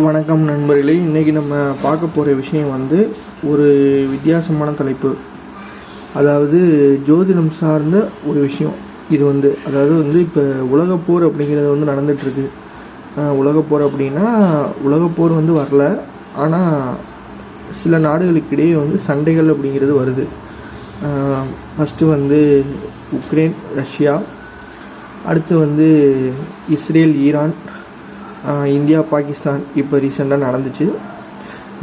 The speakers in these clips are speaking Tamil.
வணக்கம் நண்பர்களே. இன்றைக்கி நம்ம பார்க்க போகிற விஷயம் வந்து ஒரு வித்தியாசமான தலைப்பு. அதாவது ஜோதிடம் சார்ந்த ஒரு விஷயம். இது வந்து அதாவது வந்து இப்போ உலகப்போர் அப்படிங்கிறது வந்து நடந்துகிட்ருக்கு உலகப்போர் அப்படின்னா உலகப்போர் வந்து வரல. ஆனால் சில நாடுகளுக்கிடையே வந்து சண்டைகள் அப்படிங்கிறது வருது. ஃபஸ்ட்டு வந்து உக்ரைன் ரஷ்யா. அடுத்து வந்து இஸ்ரேல் ஈரான். இந்தியா பாகிஸ்தான் இப்போ ரீசெண்டாக நடந்துச்சு.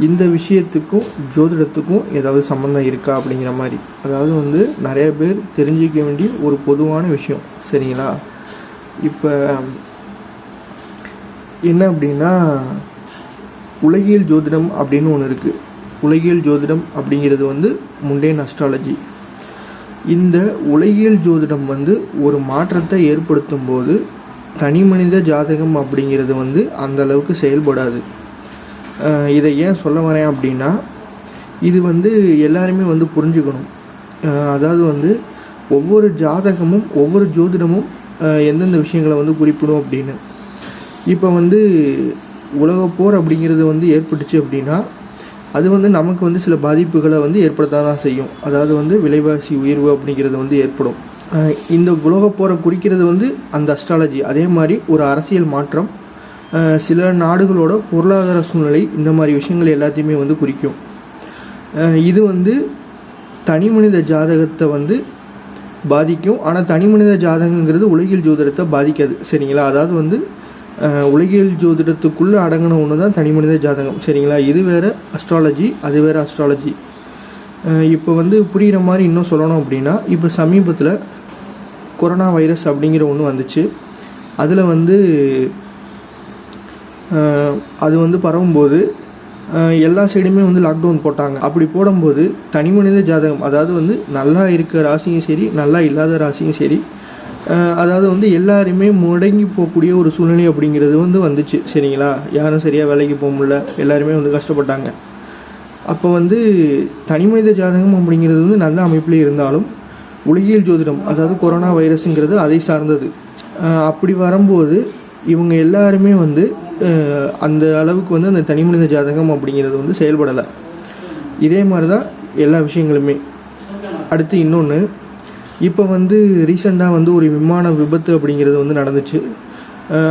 இந்த விஷயத்துக்கும் ஜோதிடத்துக்கும் ஏதாவது சம்மந்தம் இருக்கா அப்படிங்கிற மாதிரி. அதாவது வந்து நிறைய பேர் தெரிஞ்சிக்க வேண்டிய ஒரு பொதுவான விஷயம் சரிங்களா? இப்போ என்ன அப்படின்னா உலகியல் ஜோதிடம் அப்படின்னு ஒன்று இருக்குது உலகியல் ஜோதிடம் அப்படிங்கிறது வந்து முண்டேன் அஸ்ட்ராலஜி இந்த உலகியல் ஜோதிடம் வந்து ஒரு மாற்றத்தை ஏற்படுத்தும் போது தனி மனித ஜாதகம் அப்படிங்கிறது வந்து அந்த அளவுக்கு செயல்படாது. இதை ஏன் சொல்ல வரேன் அப்படின்னா இது வந்து எல்லாருமே வந்து புரிஞ்சுக்கணும். அதாவது வந்து ஒவ்வொரு ஜாதகமும் ஒவ்வொரு ஜோதிடமும் எந்தெந்த விஷயங்களை வந்து குறிப்பிடும் அப்படின்னு. இப்போ வந்து உலகப்போர் அப்படிங்கிறது வந்து ஏற்பட்டுச்சு அப்படின்னா அது வந்து நமக்கு வந்து சில பாதிப்புகளை வந்து ஏற்படுத்த தான் செய்யும். அதாவது வந்து விலைவாசி உயர்வு அப்படிங்கிறது வந்து ஏற்படும். இந்த உலகப்போரை குறிக்கிறது வந்து அந்த அஸ்ட்ராலஜி அதே மாதிரி ஒரு அரசியல் மாற்றம் சில நாடுகளோட பொருளாதார சூழ்நிலை இந்த மாதிரி விஷயங்கள் எல்லாத்தையுமே வந்து குறிக்கும். இது வந்து தனி மனித ஜாதகத்தை வந்து பாதிக்கும். ஆனால் தனி மனித ஜாதகங்கிறது உலகியல் ஜோதிடத்தை பாதிக்காது. சரிங்களா? அதாவது வந்து உலகியல் ஜோதிடத்துக்குள்ளே அடங்கின ஒன்று தான் தனி மனித ஜாதகம். சரிங்களா? இது வேறு அஸ்ட்ராலஜி அது வேறு அஸ்ட்ராலஜி இப்போ வந்து புரிகிற மாதிரி இன்னும் சொல்லணும் அப்படின்னா இப்போ சமீபத்தில் கொரோனா வைரஸ் அப்படிங்கிற ஒன்று வந்துச்சு. அதில் வந்து அது வந்து பரவும்போது எல்லா சைடுமே வந்து லாக்டவுன் போட்டாங்க. அப்படி போடும்போது தனி மனித ஜாதகம் அதாவது வந்து நல்லா இருக்க ராசியும் சரி நல்லா இல்லாத ராசியும் சரி அதாவது வந்து எல்லாருமே முடங்கி போகக்கூடிய ஒரு சூழ்நிலை அப்படிங்கிறது வந்து வந்துச்சு. சரிங்களா? யாரும் சரியாக வேலைக்கு போக முடியல. எல்லாருமே வந்து கஷ்டப்பட்டாங்க. அப்போ வந்து தனி மனித ஜாதகம் அப்படிங்கிறது வந்து நல்ல அமைப்பில் இருந்தாலும் உலகியல் ஜோதிடம் அதாவது கொரோனா வைரஸுங்கிறது அதை சார்ந்தது. அப்படி வரும்போது இவங்க எல்லாருமே வந்து அந்த அளவுக்கு வந்து அந்த தனி மனித ஜாதகம் அப்படிங்கிறது வந்து செயல்படலை. இதே மாதிரி தான் எல்லா விஷயங்களுமே. அடுத்து இன்னொன்று இப்போ வந்து ரீசெண்டாக வந்து ஒரு விமான விபத்து அப்படிங்கிறது வந்து நடந்துச்சு.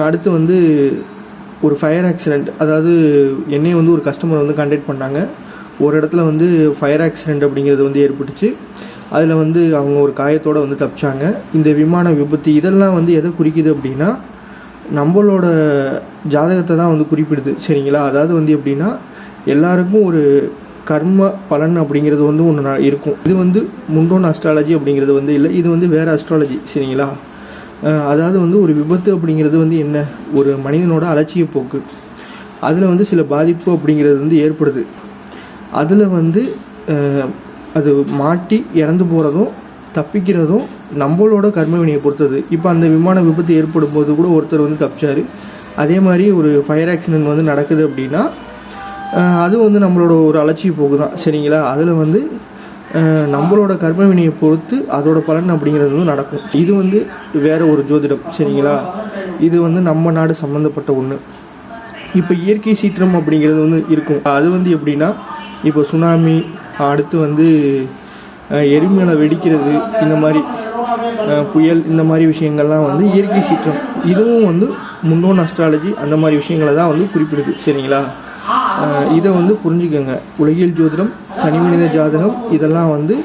அடுத்து வந்து ஒரு ஃபயர் ஆக்சிடெண்ட் அதாவது என்னையை வந்து ஒரு கஸ்டமர் வந்து கண்டக்ட் பண்ணாங்க. ஒரு இடத்துல வந்து ஃபயர் ஆக்சிடெண்ட் அப்படிங்கிறது வந்து ஏற்பட்டுச்சு. அதில் வந்து அவங்க ஒரு காயத்தோடு வந்து தப்பிச்சாங்க. இந்த விமான விபத்து இதெல்லாம் வந்து எதை குறிக்குது அப்படின்னா நம்மளோட ஜாதகத்தை தான் வந்து குறிப்பிடுது சரிங்களா? அதாவது வந்து எப்படின்னா எல்லாருக்கும் ஒரு கர்ம பலன் அப்படிங்கிறது வந்து ஒன்று இருக்கும். இது வந்து முண்டோன் அஸ்ட்ராலஜி அப்படிங்கிறது வந்து இல்லை இது வந்து வேறு அஸ்ட்ராலஜி சரிங்களா? அதாவது வந்து ஒரு விபத்து அப்படிங்கிறது வந்து என்ன? ஒரு மனிதனோட அலட்சிய போக்கு. அதில் வந்து சில பாதிப்பு அப்படிங்கிறது வந்து ஏற்படுது. அதில் வந்து அது மாட்டி இறந்து போகிறதும் தப்பிக்கிறதும் நம்மளோட கர்மவினியை பொறுத்தது. இப்போ அந்த விமான விபத்து ஏற்படும் போது கூட ஒருத்தர் வந்து தப்பிச்சார். அதே மாதிரி ஒரு ஃபயர் ஆக்சிடென்ட் வந்து நடக்குது அப்படின்னா அது வந்து நம்மளோட ஒரு அலட்சிய போக்கு தான். சரிங்களா? அதில் வந்து நம்மளோட கர்மவினியை பொறுத்து அதோட பலன் அப்படிங்கிறது வந்து நடக்கும். இது வந்து வேற ஒரு ஜோதிடம். சரிங்களா? இது வந்து நம்ம நாடு சம்மந்தப்பட்ட ஒன்று இப்போ இயற்கை சீற்றம் அப்படிங்கிறது வந்து இருக்கும். அது வந்து எப்படின்னா இப்போ சுனாமி அடுத்து வந்து எரிமலை வெடிக்கிறது இந்த மாதிரி புயல் இந்த மாதிரி விஷயங்கள்லாம் வந்து இயற்கை சீற்றம். இதுவும் வந்து முன்னோன் அஸ்ட்ராலஜி அந்த மாதிரி விஷயங்களை தான் வந்து குறிப்பிடுது. சரிங்களா? இதை வந்து புரிஞ்சுக்கோங்க. உலகியல் ஜோதிடம் தனிமனித ஜாதகம் இதெல்லாம் வந்து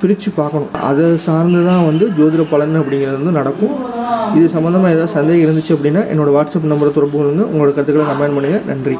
பிரித்து பார்க்கணும். அதை சார்ந்து தான் வந்து ஜோதிட பலன் அப்படிங்கிறது வந்து நடக்கும். இது சம்மந்தமாக ஏதாவது சந்தேகம் இருந்துச்சு அப்படின்னா என்னோடய வாட்ஸ்அப் நம்பரை தொடர்பு கொள்ளுங்கள் உங்களோட கருத்துக்களை கமெண்ட் பண்ணுங்கள் நன்றி.